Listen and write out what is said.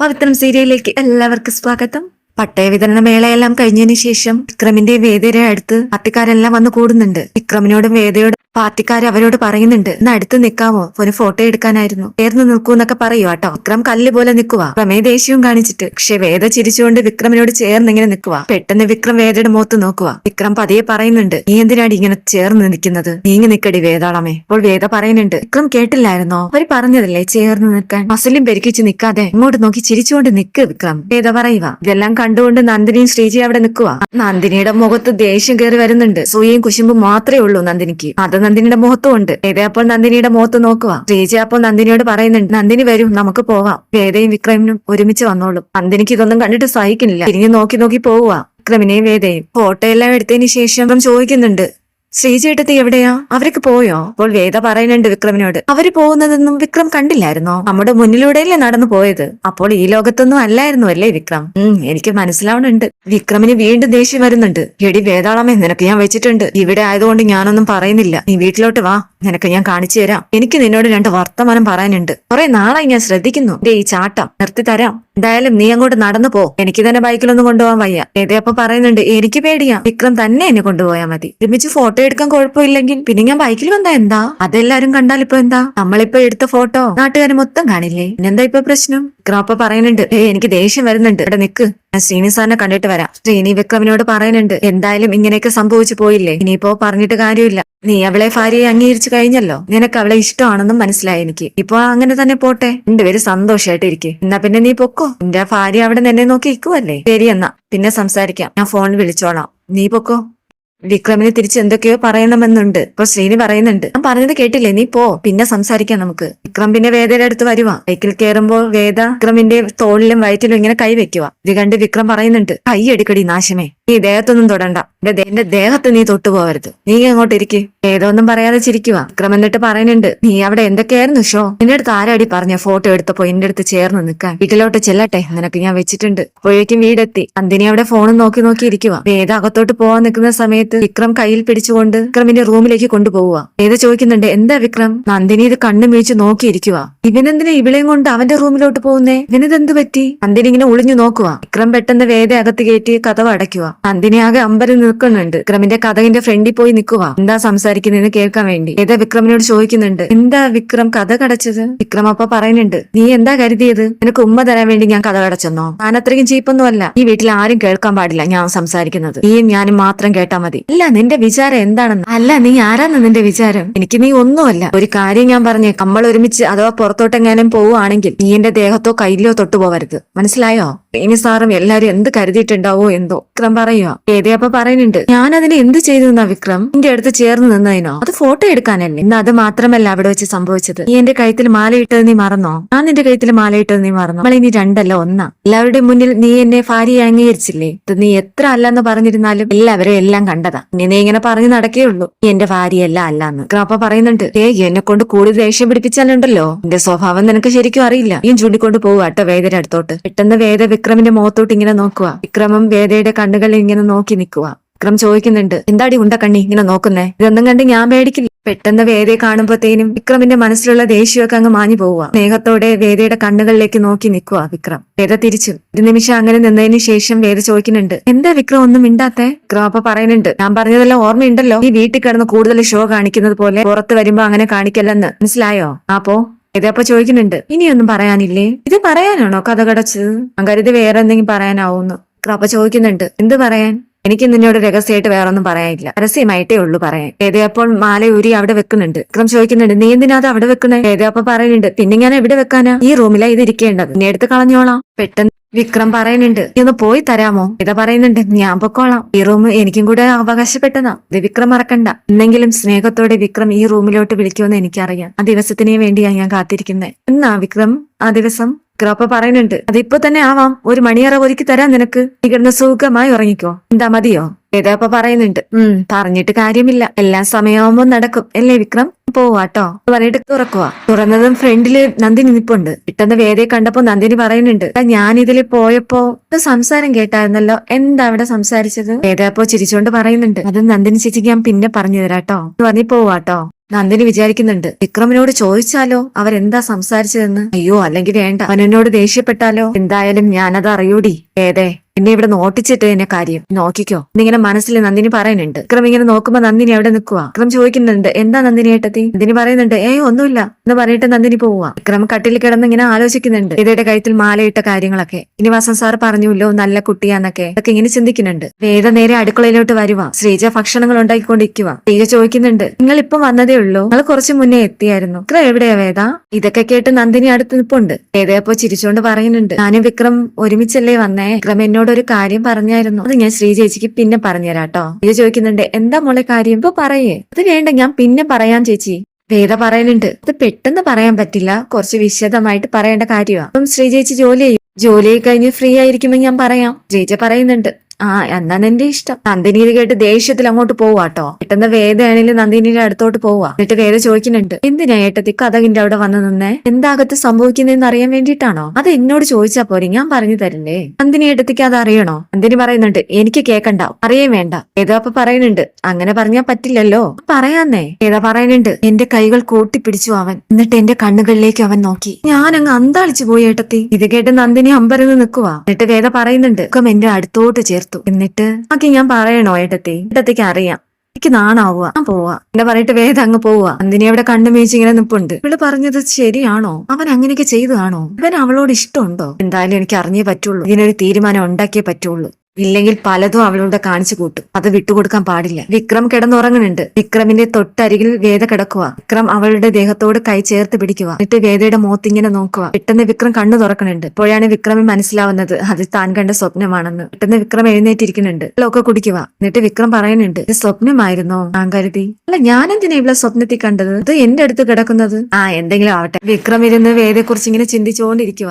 പവിത്രം സീരിയലിലേക്ക് എല്ലാവർക്കും സ്വാഗതം. പട്ടയ വിതരണ മേളയെല്ലാം കഴിഞ്ഞതിന് ശേഷം വിക്രമിന്റെ വേദയുടെ അടുത്ത് പാർട്ടിക്കാരെല്ലാം വന്ന് കൂടുന്നുണ്ട്. വിക്രമിനോടും വേദയോടും പാർട്ടിക്കാർ അവരോട് പറയുന്നുണ്ട് ഇന്ന് അടുത്ത് നിൽക്കാമോ ഒരു ഫോട്ടോ എടുക്കാനായിരുന്നു. ചേർന്ന് നിൽക്കൂ എന്നൊക്കെ പറയുക കേട്ടോ. വിക്രം കല്ല് പോലെ നിൽക്കുക പ്രമേ ദേഷ്യവും കാണിച്ചിട്ട്. പക്ഷെ വേദ ചിരിച്ചുകൊണ്ട് വിക്രമിനോട് ചേർന്ന് ഇങ്ങനെ നിൽക്കുക പെട്ടെന്ന് വിക്രം വേദയുടെ മുഖത്ത് നോക്കുക വിക്രം പതിയെ പറയുന്നുണ്ട് നീ എന്തിനാണ് ഇങ്ങനെ ചേർന്ന് നിൽക്കുന്നത്? നീങ്ങി നിൽക്കടി വേദാളമേ. അപ്പോൾ വേദ പറയുന്നുണ്ട് വിക്രം കേട്ടില്ലായിരുന്നോ? അവർ പറഞ്ഞതല്ലേ ചേർന്ന് നിൽക്കാൻ? മസിലും പെരുക്കിച്ച് നിൽക്കാതെ ഇങ്ങോട്ട് നോക്കി ചിരിച്ചുകൊണ്ട് നിക്ക് വിക്രം. വേദ പറയുക ഇതെല്ലാം കണ്ടുകൊണ്ട് നന്ദിനിയും ശ്രീജി അവിടെ നിൽക്കുക നന്ദിനിയുടെ മുഖത്ത് ദേഷ്യം കയറി വരുന്നുണ്ട്. സൂയയും കുശുമ്പും മാത്രമേ ഉള്ളൂ നന്ദിനിക്ക്. അത് നന്ദിനിയുടെ മുഖത്തും ഉണ്ട് വേദ അപ്പോൾ നന്ദിനിയുടെ മുഖത്ത് നോക്കുക ശ്രീജി അപ്പോൾ നന്ദിനിയോട് പറയുന്നുണ്ട് നന്ദിനി വരും നമുക്ക് പോവാം. വേദയും വിക്രമിനും ഒരുമിച്ച് വന്നോളും. നന്ദിനിക്ക് ഇതൊന്നും കണ്ടിട്ട് സഹിക്കുന്നില്ല. തിരിഞ്ഞു നോക്കി നോക്കി പോവുക വിക്രമിനെയും വേദയും ഫോട്ടോ എല്ലാം എടുത്തതിന് ശേഷം ചോദിക്കുന്നുണ്ട് ശ്രീചേട്ടത്തി എവിടെയാ? അവരൊക്കെ പോയോ? അപ്പോൾ വേദ പറയുന്നുണ്ട് വിക്രമിനോട്. അവർ പോകുന്നതൊന്നും വിക്രം കണ്ടില്ലായിരുന്നോ? നമ്മുടെ മുന്നിലൂടെയല്ലേ നടന്നു പോയത്. അപ്പോൾ ഈ ലോകത്തൊന്നും അല്ലായിരുന്നു അല്ലേ വിക്രം? എനിക്ക് മനസ്സിലാവണുണ്ട് വിക്രമിന് വീണ്ടും ദേഷ്യം വരുന്നുണ്ട്. എടി വേതാളമേ നിനക്ക് ഞാൻ വെച്ചിട്ടുണ്ട്. ഇവിടെ ആയതുകൊണ്ട് ഞാനൊന്നും പറയുന്നില്ല. നീ വീട്ടിലോട്ട് വാ. നിനക്ക് ഞാൻ കാണിച്ചു തരാം. എനിക്ക് നിന്നോട് രണ്ട് വർത്തമാനം പറയാനുണ്ട്. കുറെ നാളായി ഞാൻ ശ്രദ്ധിക്കുന്നു. ഈ ചാട്ടം. നിർത്തി തരാം. എന്തായാലും നീ അങ്ങോട്ട് നടന്നു പോ. എനിക്ക് തന്നെ ബൈക്കിലൊന്നും കൊണ്ടുപോകാൻ വയ്യ. ഏതേ അപ്പൊ പറയുന്നുണ്ട് എനിക്ക് പേടിയാ. വിക്രം തന്നെ എന്നെ കൊണ്ടുപോയാൽ മതി. ഒരുമിച്ച് ഫോട്ടോ എടുക്കാൻ കുഴപ്പമില്ലെങ്കിൽ പിന്നെ ഞാൻ ബൈക്കിൽ വന്നാ എന്താ? അതെല്ലാരും കണ്ടാൽ ഇപ്പൊ എന്താ? നമ്മളിപ്പോ എടുത്ത ഫോട്ടോ നാട്ടുകാരെ മൊത്തം കാണില്ലേ? പിന്നെന്താ ഇപ്പൊ പ്രശ്നം? വിക്രമപ്പ പറയുന്നുണ്ട്. ഏ എനിക്ക് ദേഷ്യം വരുന്നുണ്ട്. ഇവിടെ നിക്ക്. ഞാൻ ശ്രീനി സാറിനെ കണ്ടിട്ട് വരാം. ശ്രീനി വിക്രമിനോട് പറയുന്നുണ്ട്. എന്തായാലും ഇങ്ങനെയൊക്കെ സംഭവിച്ചു പോയില്ലേ? ഇനിയിപ്പോ പറഞ്ഞിട്ട് കാര്യമില്ല. നീ അവളെ ഭാര്യയെ അംഗീകരിച്ചു കഴിഞ്ഞല്ലോ? നിനക്ക് അവളെ ഇഷ്ടമാണെന്നും മനസ്സിലായി എനിക്ക്. ഇപ്പൊ അങ്ങനെ തന്നെ പോട്ടെ. രണ്ടുപേരും സന്തോഷമായിട്ട് ഇരിക്കെ. എന്നാ പിന്നെ നീ പൊക്കോ? എന്റെ ഭാര്യ അവിടെ നിന്നെ നോക്കി ഇരിക്കുവല്ലേ? ശരി എന്നാ. പിന്നെ സംസാരിക്കാം. ഞാൻ ഫോൺ വിളിച്ചോളാം. നീ പൊക്കോ? വിക്രമിന് തിരിച്ച് എന്തൊക്കെയോ പറയണമെന്നുണ്ട്. ഇപ്പൊ ശ്രീനി പറയുന്നുണ്ട്. ഞാൻ പറഞ്ഞത് കേട്ടില്ലേ? നീ പോ. പിന്നെ സംസാരിക്കാം നമുക്ക്. വിക്രം പിന്നെ വേദയുടെ അടുത്ത് വരുവാ. ബൈക്കിൽ കയറുമ്പോൾ വേദ വിക്രമിന്റെ തോളിലും വയറ്റിലും ഇങ്ങനെ കൈ വെക്കുക ഇത് കണ്ട് വിക്രം പറയുന്നുണ്ട്. കൈ എടുക്കടി നാശമേ. നീ ദേഹത്തൊന്നും തൊടണ്ട. എന്റെ എന്റെ ദേഹത്ത് നീ തൊട്ടുപോകരുത് നീ അങ്ങോട്ട് ഇരിക്കും. ഏതൊന്നും പറയാതെ ചിരിക്കുക വിക്രം എന്നിട്ട് പറയുന്നുണ്ട്. നീ അവിടെ എന്തൊക്കെയായിരുന്നു ഷോ? നിന്റെ അടുത്ത് ആരാടി പറഞ്ഞ ഫോട്ടോ എടുത്തപ്പോ എന്റെ അടുത്ത് ചേർന്ന് നിൽക്കാൻ? വീട്ടിലോട്ട് ചെല്ലട്ടെ. നിനക്ക് ഞാൻ വെച്ചിട്ടുണ്ട്. അപ്പോഴേക്കും വീടെത്തി. അന്തിനി അവിടെ ഫോണും നോക്കി നോക്കി ഇരിക്കുക വേദ അകത്തോട്ട് പോവാൻ നിൽക്കുന്ന സമയത്ത് വിക്രം കയ്യിൽ പിടിച്ചുകൊണ്ട് വിക്രമിന്റെ റൂമിലേക്ക് കൊണ്ടുപോവുക. വേദ ചോദിക്കുന്നുണ്ട്? എന്താ വിക്രം? നന്ദിനി ഇത് കണ്ണു വീഴ്ച നോക്കിയിരിക്കുക ഇവനെന്തിനെ ഇവിളെയും കൊണ്ട് അവന്റെ റൂമിലോട്ട് പോകുന്നേ? ഇവനിതെന്ത് പറ്റി? നന്ദിനി ഇങ്ങനെ ഒളിഞ്ഞു നോക്കുക വിക്രം പെട്ടെന്ന് വേദ അകത്ത് കയറ്റി കഥവ അടയ്ക്കുക നന്ദിനി ആകെ അമ്പരം നിൽക്കുന്നുണ്ട്. വിക്രമിന്റെ കഥകിന്റെ ഫ്രണ്ടിൽ പോയി നിൽക്കുക എന്താ സംസാരിക്കുന്നതെന്ന് കേൾക്കാൻ വേണ്ടി. വേദ വിക്രമിനോട് ചോദിക്കുന്നുണ്ട്. എന്താ വിക്രം കഥ കടച്ചത്? വിക്രം അപ്പ പറയുന്നുണ്ട്. നീ എന്താ കരുതിയത്? എനിക്ക് ഉമ്മ തരാൻ വേണ്ടി ഞാൻ കഥ കടച്ചെന്നോ? ഞാൻ അത്രയ്ക്കും ചീപ്പൊന്നും അല്ല ഈ വീട്ടിൽ ആരും കേൾക്കാൻ പാടില്ല. ഞാൻ സംസാരിക്കുന്നത്. നീയും ഞാനും മാത്രം കേട്ടാ മതി. അല്ല നിന്റെ വിചാരം എന്താണെന്ന്? അല്ല നീ ആരാന്ന് നിന്റെ വിചാരം? എനിക്ക് നീ ഒന്നുമല്ല. ഒരു കാര്യം ഞാൻ പറഞ്ഞേ നമ്മൾ ഒരുമിച്ച് അഥവാ പുറത്തോട്ടെങ്ങാനും പോവുകയാണെങ്കിൽ നീ എന്റെ ദേഹത്തോ കയ്യിലോ തൊട്ടു പോവരുത്. മനസ്സിലായോ? ഇനി സാറും എല്ലാരും എന്ത് കരുതിയിട്ടുണ്ടാവോ എന്തോ വിക്രം പറയുക ഏതയപ്പ പറയുന്നുണ്ട്. ഞാൻ അതിന് എന്ത് ചെയ്തു എന്നാ വിക്രം? നിന്റെ അടുത്ത് ചേർന്ന് നിന്നതിനോ? അത് ഫോട്ടോ എടുക്കാനല്ലേ? ഇന്ന് അത് മാത്രമല്ല അവിടെ വെച്ച് സംഭവിച്ചത്. നീ എന്റെ കഴുത്തിൽ മാലയിട്ടത് നീ മറന്നോ? ഞാൻ നിന്റെ കഴുത്തിൽ മാലയിട്ടത് നീ മറന്നോ? നമ്മൾ ഇനി രണ്ടല്ല ഒന്നാ. എല്ലാവരുടെയും മുന്നിൽ നീ എന്നെ ഭാര്യയെ അംഗീകരിച്ചില്ലേ? ഇത് നീ എത്ര അല്ലെന്ന് പറഞ്ഞിരുന്നാലും എല്ലാവരും എല്ലാം കണ്ടതാ ഇനി നീ ഇങ്ങനെ പറഞ്ഞു നടക്കേ ഉള്ളൂ. നീ എന്റെ ഭാര്യയല്ല അല്ലാന്ന്. ഗ്രാപ്പ പറയുന്നുണ്ട് ഏ എന്നെ കൊണ്ട് കൂടുതൽ ദേഷ്യം പിടിപ്പിച്ചാലുണ്ടല്ലോ. എന്റെ സ്വഭാവം നിനക്ക് ശരിക്കും അറിയില്ല. ഈ ചൂണ്ടിക്കൊണ്ട് പോവുക കേട്ടോ വേദയുടെ അടുത്തോട്ട്. പെട്ടെന്ന് വേദ വിക്രമിന്റെ മുഖത്തോട്ട് ഇങ്ങനെ നോക്കുക. വിക്രമം വേദയുടെ കണ്ണുകളിൽ ഇങ്ങനെ നോക്കി നിൽക്കുക. വിക്രം ചോദിക്കുന്നുണ്ട് എന്താടി ഉണ്ട കണ്ണി ഇങ്ങനെ നോക്കുന്നേ? ഇതൊന്നും കണ്ട് ഞാൻ പേടിക്കില്ല. പെട്ടെന്ന് വേദയെ കാണുമ്പോഴത്തേനും വിക്രമിന്റെ മനസ്സിലുള്ള ദേഷ്യമൊക്കെ അങ്ങ് മാഞ്ഞു പോവുക. സ്നേഹത്തോടെ വേദയുടെ കണ്ണുകളിലേക്ക് നോക്കി നിൽക്കുക വിക്രം. വേദ തിരിച്ചു. ഒരു നിമിഷം അങ്ങനെ നിന്നതിന് ശേഷം വേദ ചോദിക്കുന്നുണ്ട് എന്താ വിക്രം ഒന്നും മിണ്ടാത്തെ? വിക്രം അപ്പൊ പറയുന്നുണ്ട് ഞാൻ പറഞ്ഞതെല്ലാം ഓർമ്മയുണ്ടല്ലോ. ഈ വീട്ടിൽ കിടന്ന് കൂടുതൽ ഷോ കാണിക്കുന്നത് പോലെ പുറത്ത് വരുമ്പോ അങ്ങനെ കാണിക്കല്ലെന്ന്. മനസ്സിലായോ? അപ്പോ ഇതപ്പൊ ചോദിക്കുന്നുണ്ട് ഇനിയൊന്നും പറയാനില്ലേ? ഇത് പറയാനാണോ കഥ കടച്ചത്? ഞാൻ കരുതി വേറെ എന്തെങ്കിലും പറയാനാവൂന്ന്. അപ്പൊ ചോദിക്കുന്നുണ്ട് എന്ത് പറയാൻ? എനിക്ക് നിന്നോട് രഹസ്യമായിട്ട് വേറൊന്നും പറയാനില്ല. രഹസ്യമായിട്ടേ ഉള്ളൂ പറയാൻ. ഏതയപ്പോൾ മാല ഊരി അവിടെ വെക്കുന്നുണ്ട്. വിക്രം ചോദിക്കുന്നുണ്ട് നീ എന്തിനാ അവിടെ വെക്കണേ ഏതയപ്പ പറയുന്നുണ്ട് പിന്നെ ഞാൻ എവിടെ വെക്കാനാ? ഈ റൂമിലാ ഇത് നീ എടുത്ത് കളഞ്ഞോളാം. പെട്ടെന്ന് വിക്രം പറയുന്നുണ്ട് നീ ഒന്ന് പോയി തരാമോ? ഇതാ പറയുന്നുണ്ട് ഞാൻ പൊക്കോളാം. ഈ റൂം എനിക്കും കൂടെ അവകാശപ്പെട്ടതാ. ഇത് വിക്രം മറക്കണ്ട. എന്നെങ്കിലും സ്നേഹത്തോടെ വിക്രം ഈ റൂമിലോട്ട് വിളിക്കുമെന്ന് എനിക്കറിയാം. ആ ദിവസത്തിന് വേണ്ടിയാ ഞാൻ കാത്തിരിക്കുന്നത് എന്നാ വിക്രം ആ ദിവസം ഗ്രോപ്പ പറയുന്നുണ്ട്. അതിപ്പോ തന്നെ ആവാം. ഒരു മണിയറ ഒരുക്കി തരാം നിനക്ക്. നീ സുഖമായി ഉറങ്ങിക്കോ. എന്താ മതിയോ? ഏതാപ്പ പറയുന്നുണ്ട്. ഉം പറഞ്ഞിട്ട് കാര്യമില്ല. എല്ലാ സമയമാകുമ്പോ നടക്കും. അല്ലേ വിക്രം? പോവാട്ടോ. പറഞ്ഞിട്ട് തുറക്കുക തുറന്നതും ഫ്രണ്ടിൽ നന്ദിനി നിപ്പുണ്ട് പെട്ടെന്ന് വേദയെ കണ്ടപ്പോ നന്ദിനി പറയുന്നുണ്ട്. "എടാ, ഞാൻ ഇതിൽ പോയപ്പോ സംസാരം കേട്ടായിരുന്നല്ലോ. എന്താ അവിടെ സംസാരിച്ചത്? വേദ അപ്പോ ചിരിച്ചോണ്ട് പറയുന്നുണ്ട്. അത് നന്ദിനി ചേച്ചിക്ക് ഞാൻ പിന്നെ പറഞ്ഞു തരാട്ടോ. പറഞ്ഞ് പോവാട്ടോ. നന്ദിനി വിചാരിക്കുന്നുണ്ട്. വിക്രമിനോട് ചോദിച്ചാലോ? അവരെന്താ സംസാരിച്ചതെന്ന്? അയ്യോ അല്ലെങ്കിൽ വേണ്ട. അവനോട് ദേഷ്യപ്പെട്ടാലോ? എന്തായാലും ഞാനത് അറിയൂടി ഏതേ? എന്നെ ഇവിടെ നോട്ടിച്ചിട്ട് എന്നെ കാര്യം. നോക്കിക്കോ. എന്നിങ്ങനെ മനസ്സിൽ നന്ദിനി പറയുന്നുണ്ട്. വിക്രം ഇങ്ങനെ നോക്കുമ്പോ നന്ദിനി അവിടെ നിൽക്കുക വിക്രം ചോദിക്കുന്നുണ്ട് എന്താ നന്ദിനി ഏട്ടത്തി? നന്ദിനി പറയുന്നുണ്ട് ഏയ് ഒന്നുമില്ല. എന്ന് പറഞ്ഞിട്ട് നന്ദിനി പോവുക വിക്രം കട്ടിൽ കിടന്ന് ഇങ്ങനെ ആലോചിക്കുന്നുണ്ട്. വേദയുടെ കഴുത്തിൽ മാലയിട്ട കാര്യങ്ങളൊക്കെ. ഇനി വസന്ത് സാർ പറഞ്ഞുല്ലോ നല്ല കുട്ടിയാന്നൊക്കെ. അതൊക്കെ ഇങ്ങനെ ചിന്തിക്കുന്നുണ്ട്. വേദ നേരെ അടുക്കളയിലോട്ട് വരുക ശ്രീജ ഭക്ഷണങ്ങൾ ഉണ്ടാക്കിക്കൊണ്ടിരിക്കുക ശ്രീജ ചോദിക്കുന്നുണ്ട് നിങ്ങൾ ഇപ്പം വന്നതേ ഉള്ളൂ? നിങ്ങൾ കുറച്ച് മുന്നേ എത്തിയായിരുന്നു. വിക്രം എവിടെയാ വേദ? ഇതൊക്കെ കേട്ട് നന്ദിനി അടുത്ത് നിൽപ്പുണ്ട് വേദയപ്പോ ചിരിച്ചോണ്ട് പറയുന്നുണ്ട് ഞാനും വിക്രം ഒരുമിച്ചല്ലേ വന്നേ? വിക്രം എന്നോട് ഒരു കാര്യം പറഞ്ഞായിരുന്നു. അത് ഞാൻ ശ്രീ ചേച്ചിക്ക് പിന്നെ പറഞ്ഞുതരാട്ടോ. ഇത് ചോദിക്കുന്നുണ്ട് എന്താ മോളെ കാര്യം? ഇപ്പൊ പറയേ. അത് വേണ്ട ഞാൻ പിന്നെ പറയാം ചേച്ചി. വേദ പറയാനുണ്ട് അത് പെട്ടെന്ന് പറയാൻ പറ്റില്ല. കുറച്ച് വിശദമായിട്ട് പറയേണ്ട കാര്യമാണ് അപ്പം ശ്രീ ചേച്ചി ജോലി ചെയ്യും. ജോലി കഴിഞ്ഞ് ഫ്രീ ആയിരിക്കുമ്പോ ഞാൻ പറയാം. ചേച്ചി പറയുന്നുണ്ട് ആ എന്നാണ് എന്റെ ഇഷ്ടം. നന്ദിനി കേട്ട് ദേഷ്യത്തിൽ അങ്ങോട്ട് പോവാട്ടോ പെട്ടെന്ന് വേദയാണെങ്കിലും നന്ദിനിയുടെ അടുത്തോട്ട് പോവാ. എന്നിട്ട് വേദ ചോദിക്കുന്നുണ്ട് എന്തിനാ ഏട്ടത്തി കഥകിന്റെ അവിടെ വന്നു നിന്നേ? എന്താകത്ത് സംഭവിക്കുന്നതെന്ന് അറിയാൻ വേണ്ടിയിട്ടാണോ? അത് എന്നോട് ചോദിച്ചാ പോരെ ഞാൻ പറഞ്ഞു തരില്ലേ നന്ദിനി ഏട്ടത്തിക്ക് അത് അറിയണോ? നന്ദിനി പറയുന്നുണ്ട് എനിക്ക് കേക്കണ്ട അറിയേ വേണ്ട. ഏതാ അപ്പൊ പറയുന്നുണ്ട് അങ്ങനെ പറഞ്ഞാ പറ്റില്ലല്ലോ. പറയാന്നേ. ഏതാ പറയുന്നുണ്ട് എന്റെ കൈകൾ കൂട്ടിപ്പിടിച്ചു അവൻ എന്നിട്ട് എന്റെ കണ്ണുകളിലേക്ക് അവൻ നോക്കി. ഞാൻ അങ്ങ് അന്താളിച്ചു പോയി ഏട്ടത്തി. ഇത് കേട്ട് നന്ദിനി അമ്പരന്ന് നിൽക്കുവാ. എന്നിട്ട് വേദ പറയുന്നുണ്ട് "ഒക്കെ എന്റെ അടുത്തോട്ട് ചേർത്തു എന്നിട്ട് ഓക്കെ ഞാൻ പറയണോ ഏട്ടത്തി? ഏട്ടത്തേക്ക് അറിയാം. എനിക്ക് നാണാവുക. ഞാൻ പോവാ. എന്നെ പറയിട്ട് വേദ അങ്ങ് പോവാ. നന്ദിനി അവിടെ കണ്ണു മേച്ച് ഇങ്ങനെ നിപ്പുണ്ട്. ഇവൾ പറഞ്ഞത് ശരിയാണോ? അവൻ അങ്ങനെയൊക്കെ ചെയ്തതാണോ? ഇവൻ അവളോട് ഇഷ്ടമുണ്ടോ? എന്തായാലും എനിക്ക് അറിഞ്ഞേ പറ്റുള്ളൂ. ഇതിനൊരു തീരുമാനം ഉണ്ടാക്കിയേ പറ്റുള്ളൂ. ഇല്ലെങ്കിൽ പലതും അവളോട് കാണിച്ചു കൂട്ടും. അത് വിട്ടുകൊടുക്കാൻ പാടില്ല. വിക്രം കിടന്നുറങ്ങുന്നുണ്ട്. വിക്രമിന്റെ തൊട്ടരികിൽ വേദ കിടക്കുക വിക്രം അവളുടെ ദേഹത്തോട് കൈ ചേർത്ത് പിടിക്കുക എന്നിട്ട് വേദയുടെ മുഖത്തിങ്ങനെ നോക്കുക പെട്ടെന്ന് വിക്രം കണ്ണു തുറക്കുന്നുണ്ട്. ഇപ്പോഴാണ് വിക്രമിന് മനസ്സിലാവുന്നത് അത് താൻ കണ്ട സ്വപ്നമാണെന്ന്. പെട്ടെന്ന് വിക്രം എഴുന്നേറ്റിരിക്കുന്നുണ്ട്. ഒക്കെ കുടിക്കുക എന്നിട്ട് വിക്രം പറയുന്നുണ്ട് ഇത് സ്വപ്നമായിരുന്നോ? ഞാൻ കരുതി അല്ല ഞാൻ എന്തിനാ ഇവിടെ സ്വപ്നത്തിൽ കണ്ടത്? അത് എന്റെ അടുത്ത് കിടക്കുന്നത്? ആ എന്തെങ്കിലും ആവട്ടെ. വിക്രം ഇരുന്ന് വേദയെക്കുറിച്ച് ഇങ്ങനെ ചിന്തിച്ചുകൊണ്ടിരിക്കുക